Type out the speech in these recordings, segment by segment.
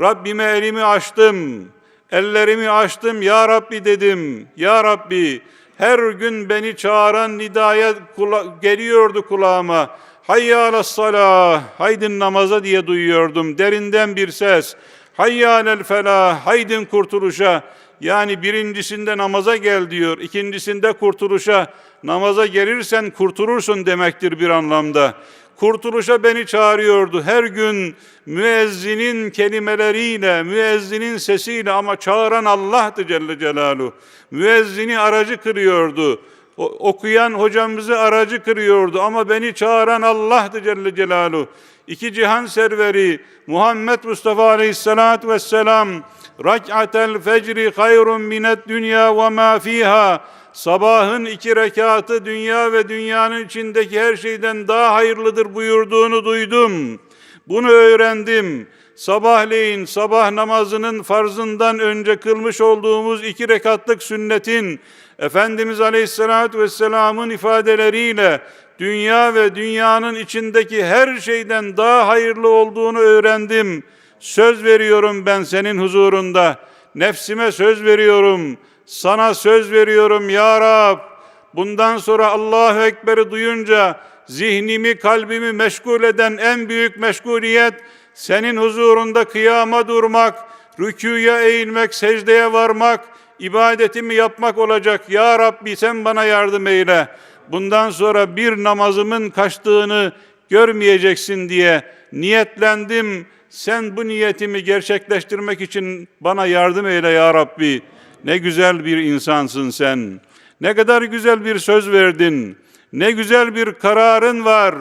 Rabbime elimi açtım. Ellerimi açtım ya Rabbi dedim. Ya Rabbi her gün beni çağıran nidaya kula- geliyordu kulağıma. Hayya salah, haydin namaza diye duyuyordum. Derinden bir ses. Hayya felah, haydin kurtuluşa. Yani birincisinde namaza gel diyor, ikincisinde kurtuluşa. Namaza gelirsen kurtulursun demektir bir anlamda. Kurtuluşa beni çağırıyordu. Her gün müezzinin kelimeleriyle, müezzinin sesiyle ama çağıran Allah'tı Celle Celaluhu. Müezzini aracı kırıyordu. O- okuyan hocamızı aracı kırıyordu ama beni çağıran Allah'tı Celle Celaluhu. İki cihan serveri Muhammed Mustafa Aleyhisselatü Vesselam Rak'atel fecri hayrun minet dünya ve ma fiha Sabahın iki rekatı dünya ve dünyanın içindeki her şeyden daha hayırlıdır buyurduğunu duydum. Bunu öğrendim. Sabahleyin sabah namazının farzından önce kılmış olduğumuz iki rekatlık sünnetin Efendimiz Aleyhisselatü Vesselam'ın ifadeleriyle dünya ve dünyanın içindeki her şeyden daha hayırlı olduğunu öğrendim. Söz veriyorum ben senin huzurunda. Nefsime söz veriyorum. Sana söz veriyorum ya Rab. Bundan sonra Allahu Ekber'i duyunca zihnimi, kalbimi meşgul eden en büyük meşguliyet senin huzurunda kıyama durmak, rüküye eğilmek, secdeye varmak, ibadetimi yapmak olacak. Ya Rabbi sen bana yardım eyle. Bundan sonra bir namazımın kaçtığını görmeyeceksin diye niyetlendim. Sen bu niyetimi gerçekleştirmek için bana yardım eyle ya Rabbi. Ne güzel bir insansın sen. Ne kadar güzel bir söz verdin. Ne güzel bir kararın var.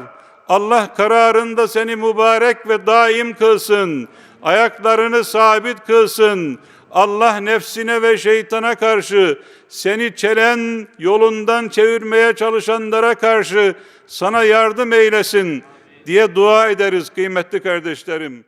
Allah kararında seni mübarek ve daim kılsın. Ayaklarını sabit kılsın. Allah nefsine ve şeytana karşı seni çelen yolundan çevirmeye çalışanlara karşı sana yardım eylesin diye dua ederiz kıymetli kardeşlerim.